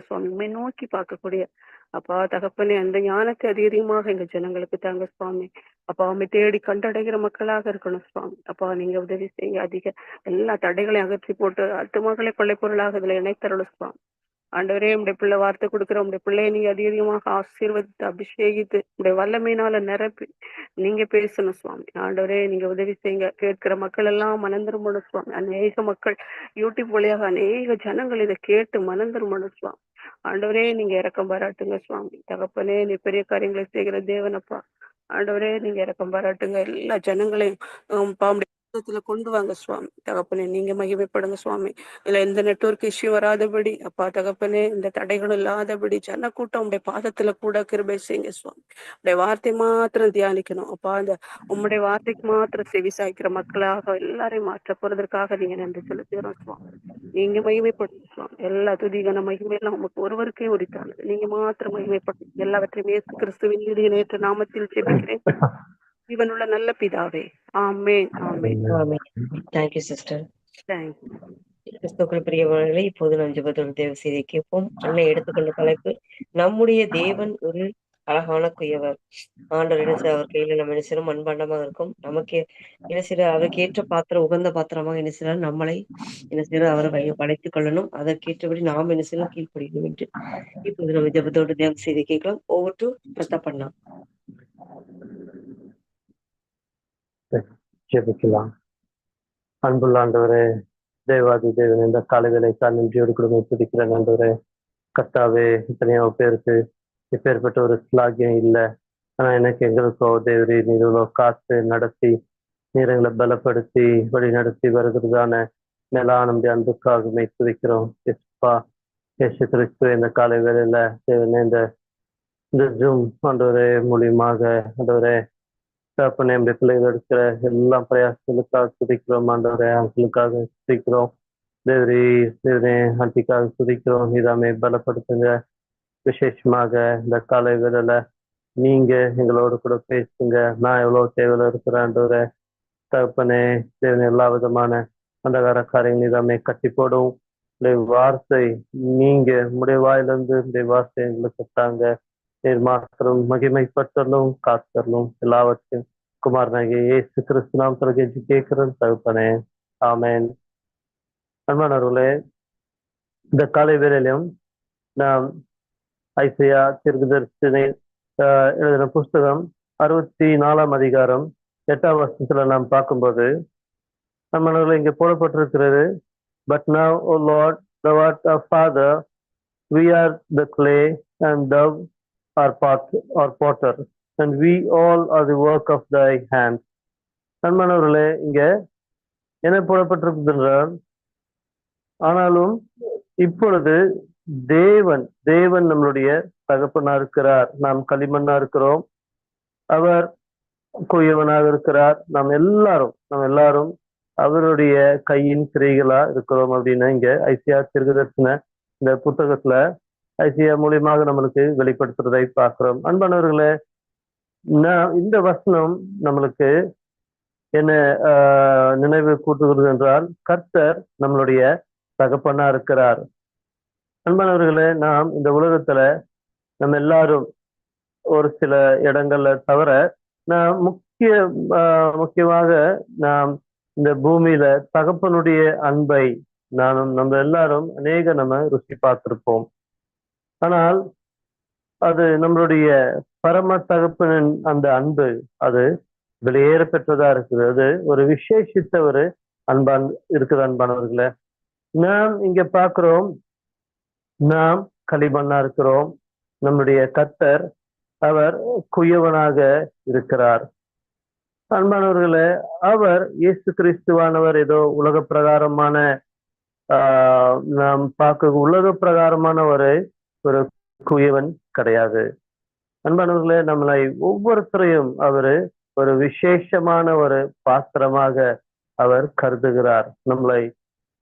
சுவாமி உண்மை நோக்கி பார்க்கக்கூடிய அப்பா தகப்பனே அந்த ஞானத்தை அதிகமாக எங்க ஜனங்களுக்கு தாங்க சுவாமி. அப்பா உண்மை தேடி கண்டடைகிற மக்களாக இருக்கணும் சுவாமி. அப்பா நீங்க உதவி செய்ய அதிக எல்லா தடைகளையும் அகற்றி போட்டு ஆத்துமக்களை கொள்ளை பொருளாக இதுல இணைத்தருளும் சுவாமி. ஆண்டவரே உடைய பிள்ளை வார்த்தை கொடுக்குற உடைய பிள்ளையை நீங்க அதிகமாக ஆசீர்வதித்து அபிஷேகித்து உடைய வல்லமையினால நிரப்பி நீங்க பேசணும் சுவாமி. ஆண்டவரே நீங்க உதவி செய்யுங்க. கேட்கிற மக்கள் எல்லாம் மனந்திரும்பணும் சுவாமி. அநேக மக்கள் யூடியூப் வழியாக அநேக ஜனங்கள் இதை கேட்டு மனந்திரும்பணும் சுவாமி. ஆண்டவரே நீங்க இறக்கம் பாராட்டுங்க சுவாமி. தகப்பனே நீ பெரிய காரியங்களை செய்கிற தேவனப்பா. ஆண்டவரே நீங்க இறக்கம் பாராட்டுங்க. எல்லா ஜனங்களையும் பாம்பு பாம்புடைய கொண்டு வாங்க சுவாமி. தகப்பனே நீங்க மகிமைப்படுங்க சுவாமி. இதுல எந்த நெட்வொர்க் இஷ்யூ வராதபடி அப்பா தகப்பனே இந்த தடைகள் இல்லாதபடி ஜனக்கூட்டம் உடைய பாதத்துல கூட கிருபை செய்யுங்க சுவாமி. உடைய வார்த்தை மாத்திரம் தியானிக்கணும். அப்பா அந்த உம்முடைய வார்த்தைக்கு மாத்திரம் செவி சாய்க்கிற மக்களாக எல்லாரையும் மாற்ற போறதற்காக நீங்க நன்றி செலுத்துகிறோம் சுவாமி. நீங்க மகிமைப்படுங்க சுவாமி. எல்லா துதிகன மகிமையெல்லாம் உமக்கு ஒருவருக்கே உரித்தானது. நீங்க மாத்திரம் மகிமைப்படுங்க எல்லாவற்றையும் கிறிஸ்துவின் இறுதி நேற்று நாமத்தில் செபிக்கிறேன் இவனுள்ள நல்ல பிதாவே amen amen thank you sister thank you கிறிஸ்துக்கள் பிரியமானவர்களே இப்போது நாம் ஜெபத்தோடு தேவ செய்தியை கேட்போம் அன்னை எடுத்துக்கொண்ட தலைப்பு நம்முடைய தேவன் ஒரு அழகான குயவர் ஆண்டவர் என்ன செய்ய அவர் கையில நம்ம என்ன செய்யறோம் மண்பாண்டமாக இருக்கும் நமக்கு என்ன செய்ய அவருக்கு ஏற்ற பாத்திரம் உகந்த பாத்திரமாக என்ன செய்யலாம் நம்மளை என்ன செய்யற அவரை படைத்துக் கொள்ளணும் அதற்கேற்றபடி நாம் என்ன செய்யலாம் கீழ்ப்படிக்கணும் என்று இப்போது நம்ம ஜெபத்தோடு தேவ செய்தி கேட்கலாம் ஓவர் டு பிரதா ஜெபிக்கலாம். அன்புள்ள ஆண்டவரே தேவாதி தேவன் இந்த காலை வேலைக்கால் நன்றியோடு கொடுமை துதிக்கிற ஆண்டவரே கர்த்தாவே இத்தனையோ பேருக்கு இப்பேற்பட்ட ஒரு ஸ்லாகியம் இல்லை. ஆனா எனக்கு எங்களுக்கோ தேவரி நீர் இவ்வளோ காத்து நடத்தி நீர் எங்களை பலப்படுத்தி வழி நடத்தி வருகிறதான மேலானந்த அன்புக்காக துதிக்கிறோம். எஸ்பா இயேசு கிறிஸ்து இந்த காலை வேலையில தேவனே இந்த இந்த ஜூம் ஆண்டவரே மூலியமாக ஆண்டவரே தகப்பனே நம்முடைய பிள்ளைகள் எடுக்கிற எல்லா பிரயாசங்களுக்காக துதிக்கிறோம் ஆண்டவரே அவங்களுக்காக துதிக்கிறோம். தேவரி தேவரே ஆண்டிக்காக துதிக்கிறோம். இதாமே பலப்படுத்துங்க. விசேஷமாக இந்த காலை வேலையில நீங்க எங்களோட கூட பேசுங்க. நான் எவ்வளவு தேவையில இருக்கிறேன் ஆண்டவரே. தகப்பனே தேவனே எல்லா விதமான அந்தகார காரியங்கள் இதாமே கட்டி போடும். வார்த்தை நீங்க உடைய வாயிலிருந்து உடைய வார்த்தை எங்களுக்கு தாங்க. நீர் மாத்திரம் மகிமைப்பட்டலும் காத்தரலும் எல்லாவற்றையும் குமாரனாகிய ஏசு கிறிஸ்து நாம் பிறகு கேட்கிறேன் தகுப்பனே ஆமேன் அன்பானவர்களே இந்த காலை வேளையிலும் நாம் ஐசையா திருகுதர்ஷனை எழுதின புஸ்தகம் அறுபத்தி நாலாம் அதிகாரம் எட்டாம் வருஷத்துல நாம் பார்க்கும்போது நம்மள இங்க போடப்பட்டிருக்கிறது but now O Lord thou art father we are the clay and thou are pot, are potter and we all are the work of thy hand நண்பனவர்களே இங்க என்ன போடப்பட்டிருக்கின்றார் ஆனாலும் இப்பொழுது தேவன் தேவன் நம்மளுடைய தகப்பனா இருக்கிறார். நாம் களிமண்ணா இருக்கிறோம். அவர் குயவனாக இருக்கிறார். நாம் எல்லாரும் நாம் எல்லாரும் அவருடைய கையின் திரைகளா இருக்கிறோம் அப்படின்னு இங்க ஐசியா திருகதர்சன இந்த புத்தகத்துல ஐசியா மூலியமாக நம்மளுக்கு வெளிப்படுத்துறதை பார்க்கிறோம். அன்பானவர்களே நான் இந்த வசனம் நம்மளுக்கு என்ன ஆஹ், நினைவு கூட்டுகிறது என்றால் கர்த்தர் நம்மளுடைய தகப்பனா இருக்கிறார். அன்பானவர்களே நாம் இந்த உலகத்துல நம்ம எல்லாரும் ஒரு சில இடங்கள்ல தவிர நான் முக்கிய முக்கியமாக நாம் இந்த பூமியில தகப்பனுடைய அன்பை நானும் நம்ம எல்லாரும் அநேக நம்ம ருசி பார்த்திருப்போம். ஆனால் அது நம்மளுடைய பரம தகப்பனின் அந்த அன்பு அது வெளியேற பெற்றதா இருக்குது அது ஒரு விசேஷித்த ஒரு அன்பான் இருக்குது அன்பானவர்களே. நாம் இங்க பார்க்கிறோம் நாம் களிமண்ணா இருக்கிறோம். நம்முடைய கத்தர் அவர் குயவனாக இருக்கிறார். அன்பானவர்களே அவர் இயேசு கிறிஸ்துவானவர் ஏதோ உலக பிரகாரமான ஆஹ் நாம் பார்க்க உலக பிரகாரமான ஒரு ஒரு குயவன் கிடையாது. அன்பானவர்களே நம்மளை ஒவ்வொருத்தரையும் அவரு ஒரு விசேஷமான ஒரு பாத்திரமாக அவர் கருதுகிறார். நம்மளை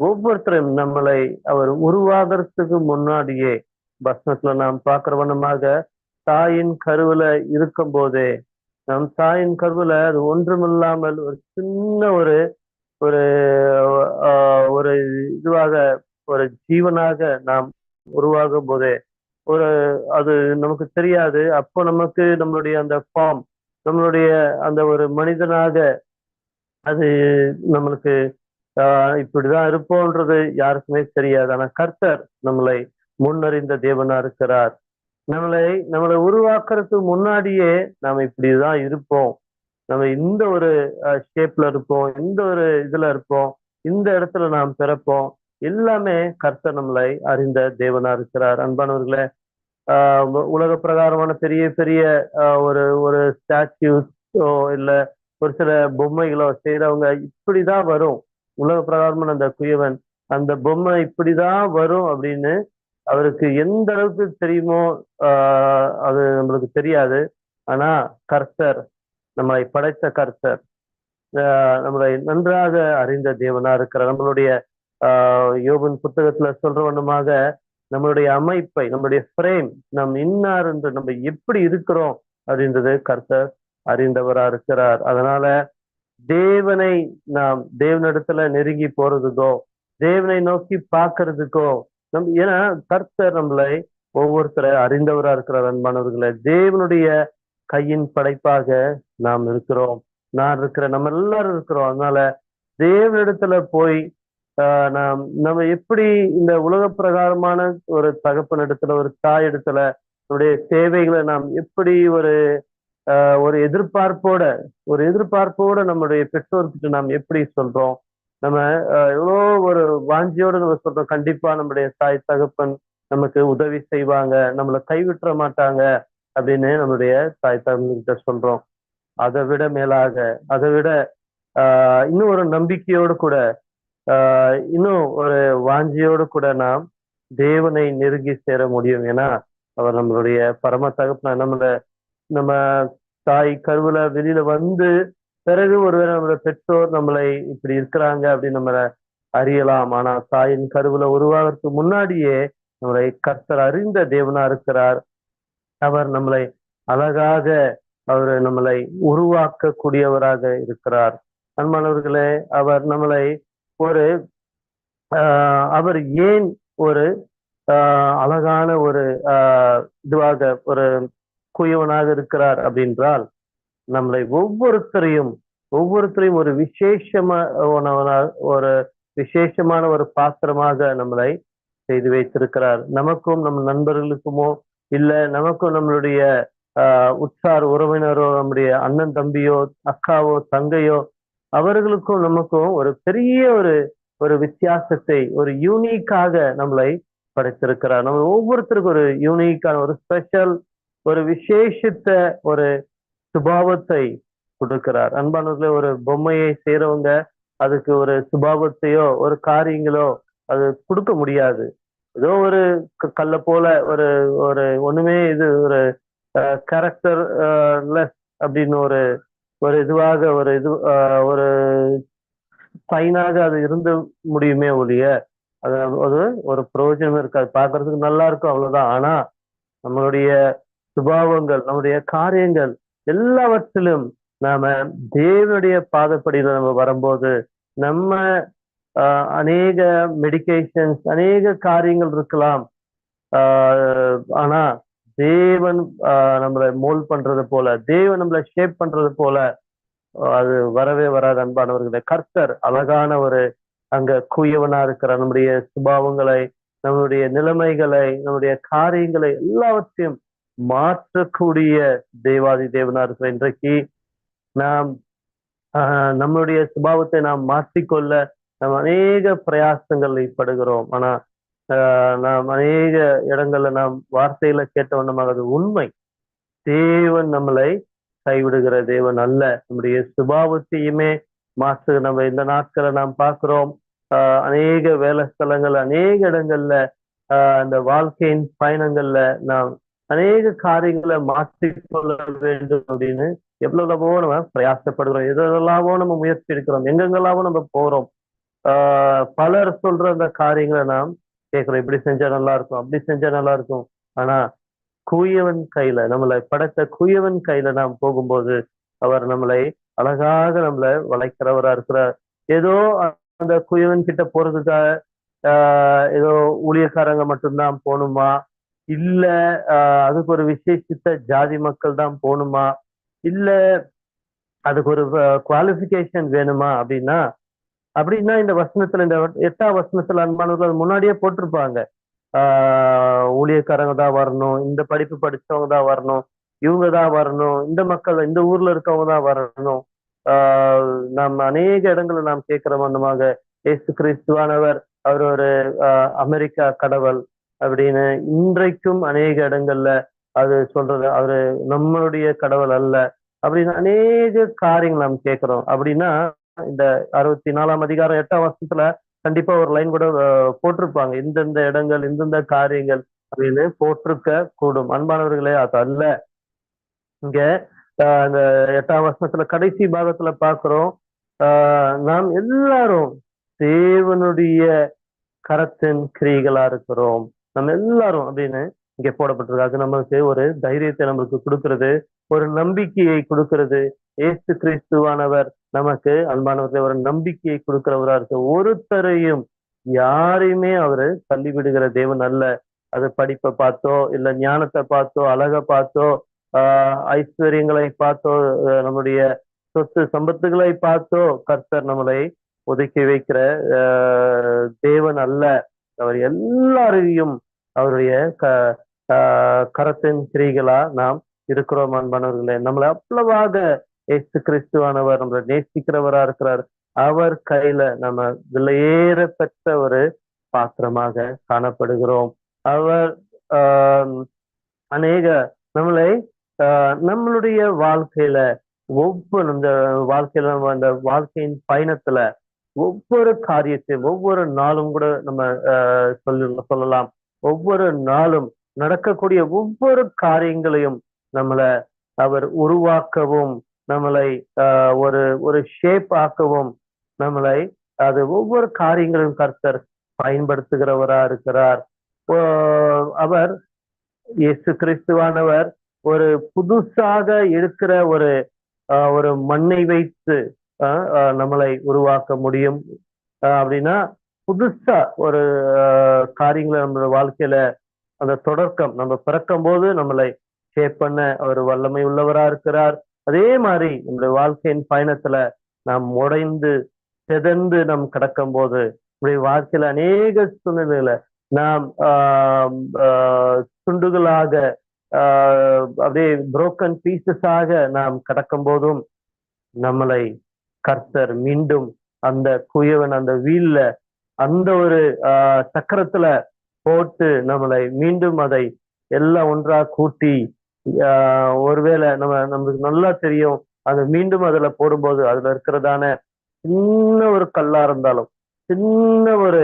ஒவ்வொருத்தரையும் நம்மளை அவர் உருவாகிறதுக்கு முன்னாடியே பஸ்மத்துல நாம் பார்க்கிறவனமாக தாயின் கருவுல இருக்கும் போதே நம் தாயின் கருவுல அது ஒன்றுமில்லாமல் ஒரு சின்ன ஒரு ஒரு ஆஹ், ஒரு இதுவாக ஒரு ஜீவனாக நாம் உருவாகும் போதே ஒரு அது நமக்கு தெரியாது. அப்போ நமக்கு நம்மளுடைய அந்த ஃபார்ம் நம்மளுடைய அந்த ஒரு மனிதனாக அது நம்மளுக்கு ஆஹ் இப்படிதான் இருப்போன்றது யாருக்குமே தெரியாது. ஆனா கர்த்தர் நம்மளை முன்னறிந்த தேவனா இருக்கிறார். நம்மளை நம்மளை உருவாக்குறதுக்கு முன்னாடியே நாம இப்படிதான் இருப்போம். நம்ம இந்த ஒரு ஷேப்ல இருப்போம். இந்த ஒரு இதுல இருப்போம். இந்த இடத்துல நாம் பிறப்போம். எல்லாமே கர்த்தர் நம்மளை அறிந்த தேவனா இருக்கிறார். அன்பானவர்களே ஆஹ் உலக பிரகாரமான பெரிய பெரிய ஆஹ் ஒரு ஒரு ஸ்டாச்சுஸோ இல்ல ஒரு சில பொம்மைகளோ செய்யறவங்க இப்படிதான் வரும். உலக பிரகாரமான அந்த குயவன் அந்த பொம்மை இப்படிதான் வரும் அப்படின்னு அவருக்கு எந்த அளவுக்கு தெரியுமோ ஆஹ் அது நம்மளுக்கு தெரியாது. ஆனா கர்த்தர் நம்மளை படைத்த கர்த்தர் ஆஹ் நம்மளை நன்றாக அறிந்த தேவனா இருக்கிறார். நம்மளுடைய யோபின் புத்தகத்துல சொல்ற வண்ணமாக நம்மளுடைய அமைப்பை நம்மளுடைய ஃப்ரேம் நம் இன்னார் என்று நம்ம எப்படி இருக்கிறோம் அப்படின்றது கர்த்தர் அறிந்தவரா இருக்கிறார். அதனால தேவனை நாம் தேவனிடத்துல நெருங்கி போறதுக்கோ தேவனை நோக்கி பார்க்கறதுக்கோ நம் ஏன்னா கர்த்தர் நம்மளை ஒவ்வொருத்தரை அறிந்தவரா இருக்கிறார் அன்பானவர்களை. தேவனுடைய கையின் படைப்பாக நாம் இருக்கிறோம். நான் இருக்கிற நம்ம எல்லாரும் இருக்கிறோம். அதனால தேவனிடத்துல போய் நாம் நம்ம எப்படி இந்த உலக பிரகாரமான ஒரு தகப்பன் இடத்துல ஒரு தாய் இடத்துல நம்முடைய தேவைகளை நாம் எப்படி ஒரு ஆஹ் ஒரு எதிர்பார்ப்போட ஒரு எதிர்பார்ப்போட நம்முடைய பெற்றோர்கிட்ட நாம் எப்படி சொல்றோம்? நம்ம எவ்வளோ ஒரு வாஞ்சியோட நம்ம சொல்றோம். கண்டிப்பா நம்முடைய தாய் தகப்பன் நமக்கு உதவி செய்வாங்க. நம்மளை கைவிட்டுற மாட்டாங்க அப்படின்னு நம்முடைய தாய் தகப்பன்கிட்ட சொல்றோம். அதை விட மேலாக அதை விட ஆஹ் இன்னும் ஒரு நம்பிக்கையோடு கூட இன்னும் ஒரு வாஞ்சியோடு கூட நாம் தேவனை நெருங்கி சேர முடியும். ஏன்னா அவர் நம்மளுடைய பரம தகப்பன நம்மள நம்ம தாய் கருவுல வெளியில வந்து பிறகு ஒருவேளை நம்மளோட பெற்றோர் நம்மளை இப்படி இருக்கிறாங்க அப்படின்னு நம்மளை அறியலாம். ஆனா தாயின் கருவுல உருவாகிறதுக்கு முன்னாடியே நம்மளை கர்த்தர் அறிந்த தேவனா இருக்கிறார். அவர் நம்மளை அழகாக அவர் நம்மளை உருவாக்கக்கூடியவராக இருக்கிறார். அன்பானவர்களே அவர் நம்மளை ஒரு ஆஹ் அவர் ஏன் ஒரு ஆஹ் அழகான ஒரு ஆஹ் இதுவாக ஒரு குயவனாக இருக்கிறார் அப்படின்றால் நம்மளை ஒவ்வொருத்தரையும் ஒவ்வொருத்தரையும் ஒரு விசேஷமான ஒரு விசேஷமான ஒரு பாத்திரமாக நம்மளை செய்து வைத்திருக்கிறார். நமக்கும் நம் நண்பர்களுக்குமோ இல்ல நமக்கும் நம்மளுடைய ஆஹ் உற்றார் உறவினரோ நம்முடைய அண்ணன் தம்பியோ அக்காவோ தங்கையோ அவர்களுக்கும் நமக்கும் ஒரு பெரிய ஒரு ஒரு வித்தியாசத்தை ஒரு யூனிக்காக நம்மளை படைத்திருக்கிறார். நம்ம ஒவ்வொருத்தருக்கும் ஒரு யூனிக்கான ஒரு ஸ்பெஷல் ஒரு விசேஷித்த ஒரு சுபாவத்தை கொடுக்கிறார். அன்பானவர்களே ஒரு பொம்மையை செய்யறவங்க அதுக்கு ஒரு சுபாவத்தையோ ஒரு காரியங்களோ அது கொடுக்க முடியாது. ஏதோ ஒரு க- கல்லை போல ஒரு ஒரு ஒண்ணுமே இது ஒரு கேரக்டர் லெஸ் அப்படின்னு ஒரு ஒரு இதுவாக ஒரு இது ஒரு சைனாக அது இருந்து முடியுமே ஒழிய அது அது ஒரு பிரயோஜனம் இருக்காது. பார்க்கறதுக்கு நல்லா இருக்கும் அவ்வளவுதான். ஆனா நம்மளுடைய சுபாவங்கள் நம்முடைய காரியங்கள் எல்லாவற்றிலும் நாம தேவனுடைய பாதப்படியில நம்ம வரும்போது நம்ம ஆஹ் அநேக மெடிக்கேஷன்ஸ் அநேக காரியங்கள் இருக்கலாம். ஆஹ் ஆனா தேவன் ஆஹ் நம்மளை மோல் பண்றது போல தேவன் நம்மளை ஷேப் பண்றது போல அது வரவே வராது அன்பானவர்களே. கர்த்தர் அழகான ஒரு அங்க குயவனா இருக்கிற நம்முடைய சுபாவங்களை நம்மளுடைய நிலைமைகளை நம்முடைய காரியங்களை எல்லாவற்றையும் மாற்றக்கூடிய தேவாதி தேவனா இருக்கிற இன்றைக்கு நாம் ஆஹ் நம்மளுடைய சுபாவத்தை நாம் மாற்றிக்கொள்ள நாம் அநேக பிரயாசங்கள் படுகிறோம் ஆனா நாம் அநேக இடங்கள்ல நாம் வார்த்தையில கேட்ட அது உண்மை. தேவன் நம்மளை கைவிடுகிற தேவன் அல்ல. நம்முடைய சுபாவத்தையுமே மாற்று. நம்ம இந்த நாட்களை நாம் பார்க்கிறோம். ஆஹ் அநேக வேலை ஸ்தலங்கள் அநேக இடங்கள்ல ஆஹ் அந்த வாழ்க்கையின் பயணங்கள்ல நாம் அநேக காரியங்களை மாற்றிக்கொள்ள வேண்டும் அப்படின்னு எவ்வளவோ நம்ம பிரயாசப்படுகிறோம். எதெல்லாமோ நம்ம முயற்சி எடுக்கிறோம். எங்கெங்கெல்லாமோ நம்ம போறோம். ஆஹ் பலர் சொல்ற அந்த காரியங்களை நாம் கேட்கிறோம் இப்படி செஞ்சா நல்லா இருக்கும் அப்படி செஞ்சா நல்லா இருக்கும் ஆனா குயவன் கையில நம்மளை படைத்த குயவன் கையில நாம் போகும்போது அவர் நம்மளை அழகாக நம்மளை வளைக்கிறவரா இருக்கிறார். ஏதோ அந்த குயவன் கிட்ட போறதுக்காக ஆஹ் ஏதோ ஊழியக்காரங்க மட்டும்தான் போகணுமா? இல்ல ஆஹ் அதுக்கு ஒரு விசேஷித்த ஜாதி மக்கள் தான் போகணுமா? இல்ல அதுக்கு ஒரு குவாலிஃபிகேஷன் வேணுமா அப்படின்னா அப்படின்னா இந்த வசனத்துல இந்த எட்டாம் வசனத்துல அன்பானவர்கள் முன்னாடியே போட்டிருப்பாங்க. ஆஹ் ஊழியக்காரங்க தான் வரணும் இந்த படிப்பு படிச்சவங்க தான் வரணும் இவங்க தான் வரணும் இந்த மக்கள் இந்த ஊர்ல இருக்கவங்க தான் வரணும். ஆஹ் நாம் அநேக இடங்களை நாம் கேட்கிற வண்ணமாக இயேசு கிறிஸ்துவானவர் அவர் ஒரு அமெரிக்கா கடவுள் அப்படின்னு இன்றைக்கும் அநேக இடங்கள்ல அது சொல்றது அவரு நம்மளுடைய கடவுள் அல்ல அப்படின்னு அநேக காரியங்கள் நாம் கேட்கிறோம். அப்படின்னா இந்த அறுபத்தி நாலாம் அதிகாரம் எட்டாம் வருஷத்துல கண்டிப்பா ஒரு லைன் கூட போட்டிருப்பாங்க. இந்தந்த இடங்கள் இந்தந்த காரியங்கள் அப்படின்னு போட்டிருக்க கூடும். அன்பானவர்களே அது அல்ல இங்க ஆஹ், எட்டாம் வருஷத்துல கடைசி பாகத்துல பாக்குறோம் ஆஹ், நாம் எல்லாரும் தேவனுடைய கரத்தின் கிரிகளா இருக்கிறோம். நம்ம எல்லாரும் அப்படின்னு இங்க போடப்பட்டிருக்கு. அது நமக்கு ஒரு தைரியத்தை நமக்கு கொடுக்கறது ஒரு நம்பிக்கையை கொடுக்கறது. ஏசு கிறிஸ்துவானவர் நமக்கு அன்பானவர்களை ஒரு நம்பிக்கையை கொடுக்கிறவரா இருக்கு ஒருத்தரையும் யாரையுமே அவரு தள்ளி விடுகிற தேவன் அல்ல. அது படிப்பை பார்த்தோ இல்ல ஞானத்தை பார்த்தோ அழகை பார்த்தோ ஆஹ் ஐஸ்வர்யங்களை பார்த்தோ நம்முடைய சொத்து சம்பத்துகளை பார்த்தோ கர்த்தர் நம்மளை ஒதுக்கி வைக்கிற தேவன் அல்ல. அவர் எல்லாரையும் அவருடைய க ஆஹ் கரத்தின் கிரிகளா நாம் இருக்கிறோம் அன்பானவர்களே. நம்மளை அவ்வளவாக ஏசு கிறிஸ்துவானவர் நம்மளை நேசிக்கிறவரா இருக்கிறார். அவர் கையில நம்ம விலையேறப்பட்ட ஒரு பாத்திரமாக காணப்படுகிறோம். அவர் ஆஹ் அநேக நம்மளை ஆஹ் நம்மளுடைய வாழ்க்கையில ஒவ்வொரு இந்த வாழ்க்கையில நம்ம அந்த வாழ்க்கையின் பயணத்துல ஒவ்வொரு காரியத்தையும் ஒவ்வொரு நாளும் கூட நம்ம சொல்லி சொல்ல சொல்லலாம். ஒவ்வொரு நாளும் நடக்கக்கூடிய ஒவ்வொரு காரியங்களையும் நம்மளை அவர் உருவாக்கவும் நம்மளை ஆஹ் ஒரு ஒரு ஷேப் ஆக்கவும் நம்மளை அது ஒவ்வொரு காரியங்களும் கர்த்தர் பயன்படுத்துகிறவரா இருக்கிறார். ஓ- அவர் இயேசு கிறிஸ்துவானவர் ஒரு புதுசாக இருக்கிற ஒரு ஆஹ் ஒரு மண்ணை வைத்து ஆஹ் நம்மளை உருவாக்க முடியும். ஆஹ் அப்படின்னா புதுசா ஒரு ஆஹ் காரியங்களை நம்ம வாழ்க்கையில அந்த தொடக்கம் நம்ம பிறக்கும் போது நம்மளை ஷேப் பண்ண அவர் வல்லமை உள்ளவரா இருக்கிறார். அதே மாதிரி நம்முடைய வாழ்க்கையின் பயணத்துல நாம் உடைந்து செதந்து நாம் கடக்கும் போது நம்முடைய வாழ்க்கையில அநேக சூழ்நிலையில நாம் ஆஹ் ஆஹ் துண்டுகளாக ஆஹ் அப்படியே புரோக்கன் பீசஸாக நாம் கடக்கும் போதும் நம்மளை கர்த்தர் மீண்டும் அந்த குயவன் அந்த வீல்ல அந்த ஒரு ஆஹ் சக்கரத்துல போட்டு நம்மளை மீண்டும் அதை எல்லாம் ஒன்றா கூட்டி ஒருவேளை நம்ம நமக்கு நல்லா தெரியும். அது மீண்டும் அதுல போடும்போது அதுல இருக்கிறதான சின்ன ஒரு கல்லா இருந்தாலும் சின்ன ஒரு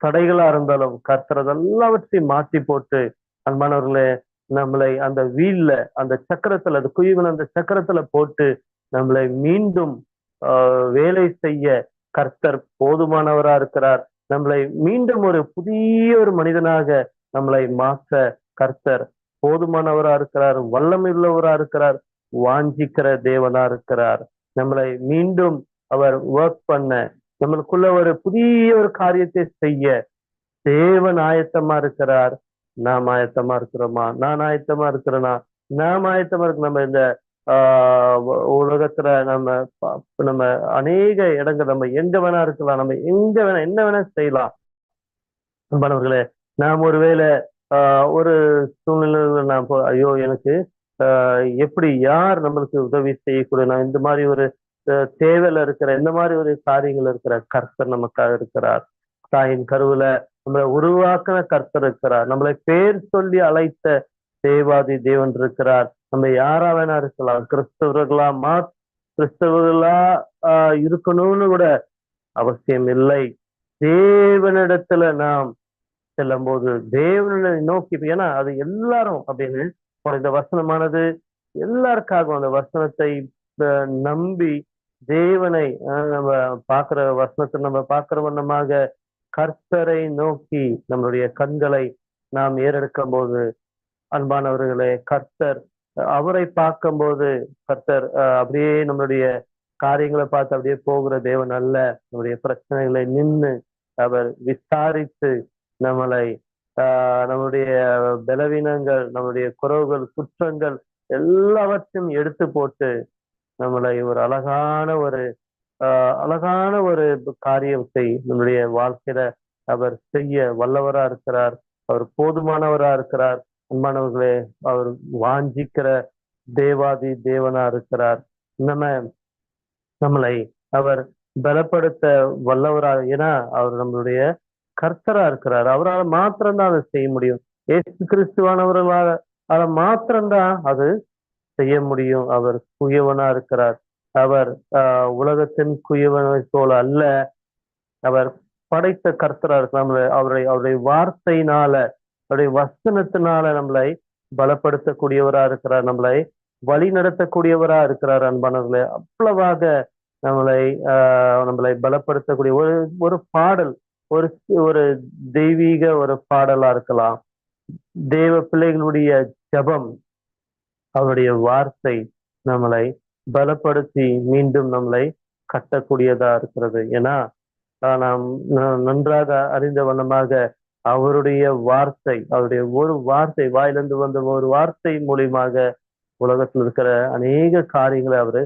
தடைகளா இருந்தாலும் கத்துறது எல்லாவற்றையும் மாற்றி போட்டு அன்பானவர்களே நம்மளை அந்த வீல்ல அந்த சக்கரத்துல அந்த குயுவன் அந்த சக்கரத்துல போட்டு நம்மளை மீண்டும் ஆஹ் வேலை செய்ய கர்த்தர் போதுமானவரா இருக்கிறார். நம்மளை மீண்டும் ஒரு புதிய ஒரு மனிதனாக நம்மளை மாற்ற கர்த்தர் போதுமானவரா இருக்கிறார் வல்லமை உள்ளவரா இருக்கிறார் வாஞ்சிக்கிற தேவனா இருக்கிறார். நம்மளை மீண்டும் அவர் ஒர்க் பண்ண நம்மளுக்குள்ள ஒரு புதிய ஒரு காரியத்தை செய்ய தேவன் ஆயத்தமா இருக்கிறார். நாம் ஆயத்தமா இருக்கிறோமா? நான் ஆயத்தமா இருக்கிறேனா? நாம் ஆயத்தமா இருக்கு நம்ம இந்த ஆஹ் உலகத்துல நம்ம நம்ம அநேக இடங்கள் நம்ம எங்க வேணா இருக்கலாம் நம்ம எங்க வேணா என்ன வேணா செய்யலாம். அன்பானவர்களே நாம் ஒருவேளை ஒரு சூழ்நிலையில நான் போ- ஐயோ எனக்கு ஆஹ் எப்படி யார் நம்மளுக்கு உதவி செய்யக்கூடிய நான் இந்த மாதிரி ஒரு ஆஹ் தேவையில இருக்கிற இந்த மாதிரி ஒரு காரியங்கள் இருக்கிற கர்த்தர் நமக்காக இருக்கிறார். தாயின் கருவுல நம்மளை உருவாக்கின கர்த்தர் இருக்கிறார். நம்மளை பேர் சொல்லி அழைத்த தேவாதி தேவன் இருக்கிறார். நம்ம யாரா வேணா இருக்கலாம். கிறிஸ்தவர்களா மா கிறிஸ்தவர்களா ஆஹ் இருக்கணும்னு கூட அவசியம் இல்லை. தேவனிடத்துல நாம் செல்லும் போது தேவனை நோக்கி ஏன்னா அது எல்லாரும் அப்படின்னு இந்த வசனமானது எல்லாருக்காகவும் அந்த வசனத்தை நம்பி தேவனை அஹ், நம்ம பார்க்கிற வசனத்தை நம்ம பார்க்கிற வண்ணமாக கர்த்தரை நோக்கி நம்மளுடைய கண்களை நாம் ஏறெடுக்கும் போது அன்பானவர்களே கர்த்தர் அவரை பார்க்கும்போது கர்த்தர் அஹ், அப்படியே நம்மளுடைய காரியங்களை பார்த்து அப்படியே போகிற தேவன் அல்ல. நம்முடைய பிரச்சனைகளை நின்று அவர் விசாரித்து நம்மளை ஆஹ் நம்முடைய பலவீனங்கள் நம்முடைய குறவுகள் குற்றங்கள் எல்லாவற்றையும் எடுத்து போட்டு நம்மளை ஒரு அழகான ஒரு அழகான ஒரு காரியத்தை நம்முடைய வாழ்க்கையில அவர் செய்ய வல்லவரா இருக்கிறார். அவர் போதுமானவரா இருக்கிறார். அன்பானவர்களே அவர் வாஞ்சிக்கிற தேவாதி தேவனா இருக்கிறார். நம்ம நம்மளை அவர் பலப்படுத்த வல்லவரா ஏன்னா அவர் நம்மளுடைய கர்த்தரா இருக்கிறார். அவரால் மாத்திரம்தான் அதை செய்ய முடியும். ஏசு கிறிஸ்துவானவர்களால் அதை மாத்திரம்தான் அது செய்ய முடியும். அவர் குயவனா இருக்கிறார். அவர் ஆஹ் உலகத்தின் குயவனை போல அல்ல. அவர் படைத்த கர்த்தரா இருக்கிறார் நம்மளை அவருடைய அவருடைய வார்த்தையினால அவருடைய வசனத்தினால நம்மளை பலப்படுத்தக்கூடியவரா இருக்கிறார். நம்மளை வழி நடத்தக்கூடியவரா இருக்கிறார் அன்பானவர்களே. அவ்வளவாக நம்மளை ஆஹ் நம்மளை பலப்படுத்தக்கூடிய ஒரு ஒரு பாடல் ஒரு ஒரு தெய்வீக ஒரு பாடலா இருக்கலாம். தேவ பிள்ளைகளுடைய ஜபம் அவருடைய வார்த்தை நம்மளை பலப்படுத்தி மீண்டும் நம்மளை கட்டக்கூடியதா இருக்கிறது. ஏன்னா நாம் நன்றாக அறிந்த வண்ணமாக அவருடைய வார்த்தை அவருடைய ஒரு வார்த்தை வாயிலிருந்து வந்த ஒரு வார்த்தை மூலியமாக உலகத்தில் இருக்கிற அநேக காரியங்களை அவர்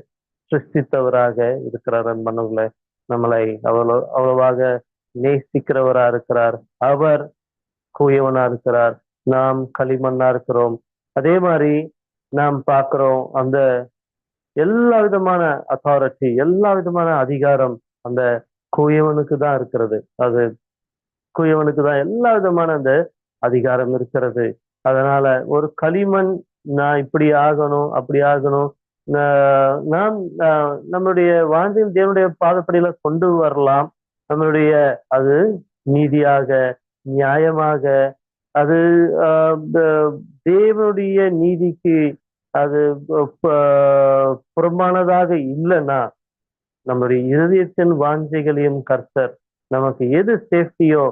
சிருஷ்டித்தவராக இருக்கிறார் அன்பனவர்களே நம்மளை அவ்வளவு அவ்வளவாக நேசிக்கிறவரா இருக்கிறார். அவர் கூயவனா இருக்கிறார். நாம் களிமண்ணா இருக்கிறோம். அதே மாதிரி நாம் பார்க்கிறோம் அந்த எல்லா விதமான அத்தாரிட்டி எல்லா விதமான அதிகாரம் அந்த குயவனுக்கு தான் இருக்கிறது. அது குயவனுக்கு தான் எல்லா விதமான அந்த அதிகாரம் இருக்கிறது. அதனால ஒரு களிமண் நான் இப்படி ஆகணும் அப்படி ஆகணும். நாம் ஆஹ், நம்மளுடைய வாழ்க்கையில் தேவனுடைய பாதப்படியில கொண்டு வரலாம். நம்மளுடைய அது நீதியாக நியாயமாக அது தேவனுடைய நீதிக்கு அது புறம்பானதாக இல்லைன்னா நம்மளுடைய இருதயத்தின் வாஞ்சைகளையும் கர்த்தர் நமக்கு எது சேஃப்டியோ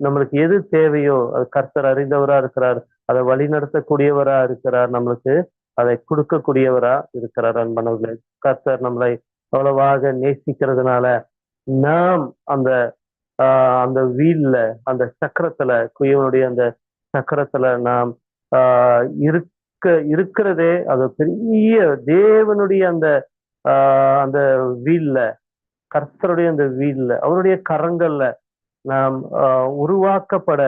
நம்மளுக்கு எது தேவையோ அது கர்த்தர் அறிந்தவரா இருக்கிறார் அதை வழி நடத்தக்கூடியவரா இருக்கிறார் நம்மளுக்கு அதை கொடுக்கக்கூடியவரா இருக்கிறார் அன்பனவர்களே கர்த்தர் நம்மளை அவ்வளவாக நேசிக்கிறதுனால நாம் அந்த ஆஹ் அந்த வீல்ல அந்த சக்கரத்துல குயவனுடைய அந்த சக்கரத்துல நாம் ஆஹ் இருக்க இருக்கிறதே அது பெரிய தேவனுடைய அந்த ஆஹ் அந்த வீல்ல கர்த்தருடைய அந்த வீல்ல அவருடைய கரங்கள்ல நாம் ஆஹ் உருவாக்கப்பட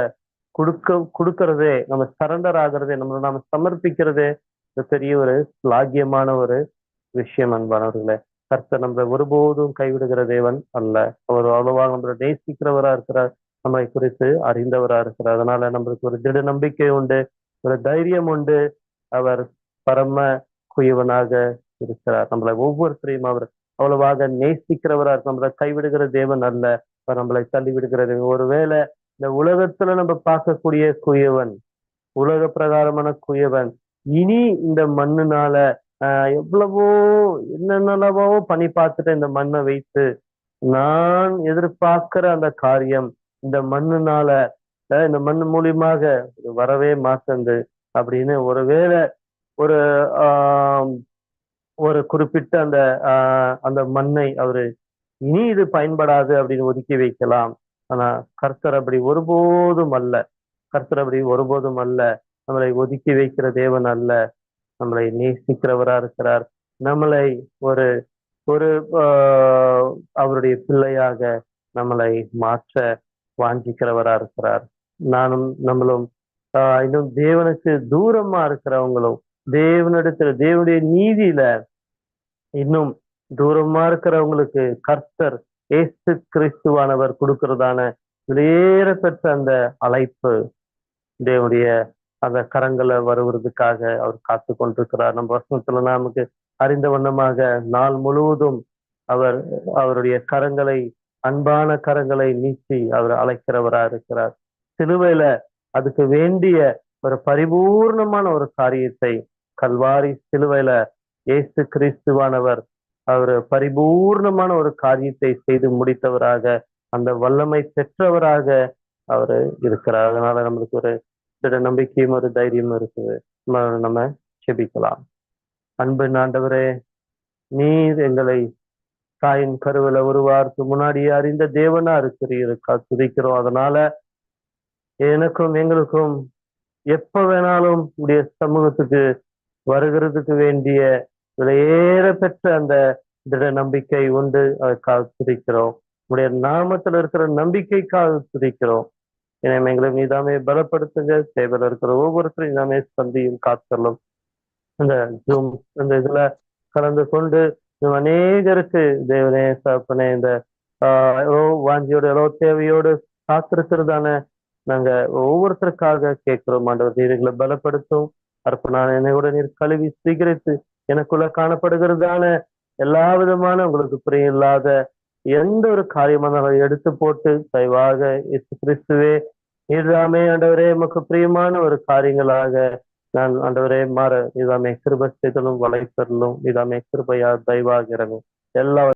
கொடுக்க கொடுக்கறதே நம்ம சரண்டர் ஆகிறதே நம்மளை நாம சமர்ப்பிக்கிறதே ஒரு பெரிய ஒரு லாகியமான ஒரு விஷயம் அன்பானவர்களே. கர்த்தர் நம்ம ஒருபோதும் கைவிடுகிற தேவன் அல்ல. அவர் அவ்வளவாக நம்மளை நேசிக்கிறவரா இருக்கிறார் நம்மை குறித்து அறிந்தவரா இருக்கிறார். அதனால நம்மளுக்கு ஒரு திட நம்பிக்கை உண்டு ஒரு தைரியம் உண்டு. அவர் பரம குயவனாக இருக்கிறார். நம்மளை ஒவ்வொருத்தரையும் அவர் அவ்வளவாக நேசிக்கிறவரா இருக்கு. நம்மளை கைவிடுகிற தேவன் அல்ல. அவர் நம்மளை தள்ளி விடுகிற தேவன். ஒருவேளை இந்த உலகத்துல நம்ம பார்க்கக்கூடிய குயவன் உலக பிரகாரமான குயவன் இனி இந்த மண்ணுனால எவ்வளவோ என்னென்னவோ பண்ணி பார்த்துட்டு இந்த மண்ணை வைத்து நான் எதிர்பார்க்கிற அந்த காரியம் இந்த மண்ணுனால இந்த மண் மூலியமாக வரவே மாட்டேங்குது அப்படின்னு ஒருவேளை ஒரு ஆஹ் ஒரு குறிப்பிட்ட அந்த ஆஹ் அந்த மண்ணை அவரு இனி இது பயன்படாது அப்படின்னு ஒதுக்கி வைக்கலாம். ஆனா கர்த்தர் அப்படி ஒருபோதும் அல்ல. கர்த்தர் அப்படி ஒருபோதும் அல்ல. நம்மளை ஒதுக்கி வைக்கிற தேவன் அல்ல. நம்மளை நேசிக்கிறவரா இருக்கிறார். நம்மளை ஒரு ஒரு ஆஹ் அவருடைய பிள்ளையாக நம்மளை மாற்ற வாஞ்சிக்கிறவரா இருக்கிறார். நானும் நம்மளும் ஆஹ் இன்னும் தேவனுக்கு தூரமா இருக்கிறவங்களும் தேவனிடத்துல தேவனுடைய நீதியில இன்னும் தூரமா இருக்கிறவங்களுக்கு கர்த்தர் ஏசு கிறிஸ்துவானவர் கொடுக்கிறதான வெளியேற பெற்ற அந்த அழைப்பு தேவனுடைய அந்த கரங்களை வருவதற்காக அவர் காத்து கொண்டிருக்கிறார். நம்ம வசனத்துல நமக்கு அறிந்த வண்ணமாக நாள் முழுவதும் அவர் அவருடைய கரங்களை அன்பான கரங்களை நீட்டி அவர் அழைக்கிறவரா இருக்கிறார். சிலுவையில அதுக்கு வேண்டிய ஒரு பரிபூர்ணமான ஒரு காரியத்தை கல்வாரி சிலுவையில இயேசு கிறிஸ்துவானவர் அவர் பரிபூர்ணமான ஒரு காரியத்தை செய்து முடித்தவராக அந்த வல்லமை பெற்றவராக அவர் இருக்கிறார். அதனால நம்மளுக்கு ஒரு திட நம்பிக்கையும் ஒரு தைரியமும் இருக்குது. நம்ம- நம்ம செபிக்கலாம். அன்பு ஆண்டவரே நீர் எங்களை தாயின் கருவில உருவாருக்கு முன்னாடியே அறிந்த தேவனா இருக்கிறீருக்கா துதிக்கிறோம். அதனால எனக்கும் எங்களுக்கும் எப்ப வேணாலும் உடைய சமூகத்துக்கு வருகிறதுக்கு வேண்டிய விலையேற பெற்ற அந்த திட நம்பிக்கை உண்டு. அதுக்காக துதிக்கிறோம். உடைய நாமத்துல இருக்கிற நம்பிக்கைக்காக துதிக்கிறோம். எனவே எங்களை நீதாமே பலப்படுத்துங்க. சேவையில் இருக்கிற ஒவ்வொருத்தரும் நீதாமே சந்தியும் காத்தரலும் இந்த ஜூம் இந்த இதுல கலந்து கொண்டு அநேகருக்கு தேவனே தகப்பனே இந்த ஆஹ் எவ்வளோ வாஞ்சியோட எவ்வளோ தேவையோடு காத்திருக்கிறதான நாங்க ஒவ்வொருத்தருக்காக கேட்கிறோம். ஆண்டவர் நீர்களை பலப்படுத்தும். அர்ப்பணான என்னையோட நீர் கழுவி சீகரித்து எனக்குள்ள காணப்படுகிறதான எல்லா விதமான உங்களுக்கு பிரியம் இல்லாத எந்த ஒரு காரியமானாலும் எடுத்து போட்டு தயவாக இசு கிறிஸ்துவே இதுதாமே ஆண்டவரே நமக்கு பிரியமான ஒரு காரியங்களாக நான் ஆண்டவரே மாற இதாமே கிருப செய்தலும் வளைத்தரலும் இதாமே கிருபையா தயவாகிறவும் எல்லா